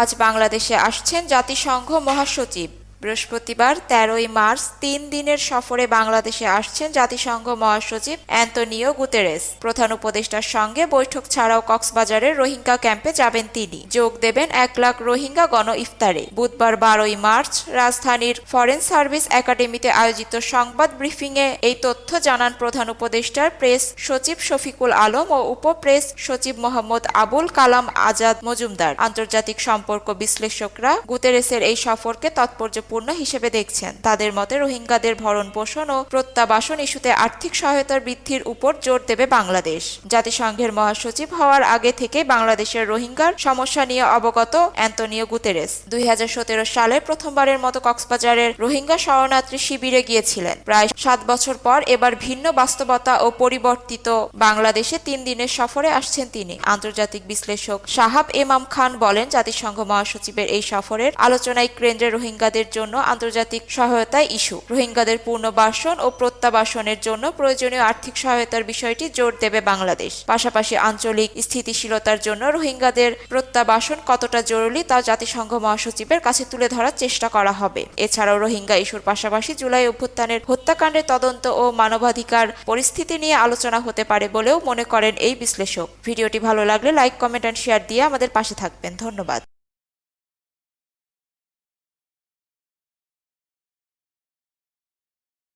আজ বাংলাদেশে আসছেন জাতিসংঘ মহাসচিব। বৃহস্পতিবার তেরোই মার্চ তিন দিনের সফরে বাংলাদেশে আসছেন জাতিসংঘ মহাসচিব অ্যান্তনিও গুতেরেস। প্রধান উপদেষ্টার সঙ্গে বৈঠক ছাড়াও কক্সবাজারের রোহিঙ্গা ক্যাম্পে যাবেন তিনি। যোগ দেবেন এক লাখ রোহিঙ্গা গণ ইফতারে। বুধবার বারোই মার্চ রাজধানীর ফরেন সার্ভিস একাডেমিতে আয়োজিত সংবাদ ব্রিফিংয়ে এই তথ্য জানান প্রধান উপদেষ্টার প্রেস সচিব শফিকুল আলম ও উপ প্রেস সচিব মোহাম্মদ আবুল কালাম আজাদ মজুমদার। আন্তর্জাতিক সম্পর্ক বিশ্লেষকরা গুতেরেসের এই সফরকে তাৎপর্যপূর্ণ হিসেবে দেখছেন। তাদের মতে রোহিঙ্গাদের ভরণ পোষণ ও প্রত্যাবাসন ইস্যুতে আর্থিক সহায়তার বৃদ্ধির উপর জোর দেবে বাংলাদেশ। জাতিসংঘের মহাসচিব হওয়ার আগে থেকে বাংলাদেশের রোহিঙ্গার সমস্যা নিয়ে অবগত অ্যান্তনিও গুতেরেস। দুই সালে প্রথমবারের মতো কক্সবাজারের রোহিঙ্গা শরণার্থী শিবিরে গিয়েছিলেন। প্রায় সাত বছর পর এবার ভিন্ন বাস্তবতা ও পরিবর্তিত বাংলাদেশে তিন দিনের সফরে আসছেন তিনি। আন্তর্জাতিক বিশ্লেষক সাহাব এমাম খান বলেন, জাতিসংঘ মহাসচিবের এই সফরের আলোচনায় কেন্দ্রে রোহিঙ্গাদের জন্য আন্তর্জাতিক সহায়তা ইস্যু। রোহিঙ্গাদের পুনর্বাসন ও প্রত্যাবাসনের জন্য প্রয়োজনীয় আর্থিক সহায়তার বিষয়টি জোর দেবে বাংলাদেশ। পাশাপাশি আঞ্চলিক স্থিতিশীলতার জন্য রোহিঙ্গাদের প্রত্যাবাসন কতটা জরুরি তা জাতিসংঘ মহাসচিবের কাছে তুলে ধরার চেষ্টা করা হবে। এছাড়াও রোহিঙ্গা ইস্যুর পাশাপাশি জুলাই অভ্যুত্থানের হত্যাকাণ্ডের তদন্ত ও মানবাধিকার পরিস্থিতি নিয়ে আলোচনা হতে পারে বলেও মনে করেন এই বিশ্লেষক। ভিডিওটি ভালো লাগলে লাইক, কমেন্ট অ্যান্ড শেয়ার দিয়ে আমাদের পাশে থাকবেন। ধন্যবাদ।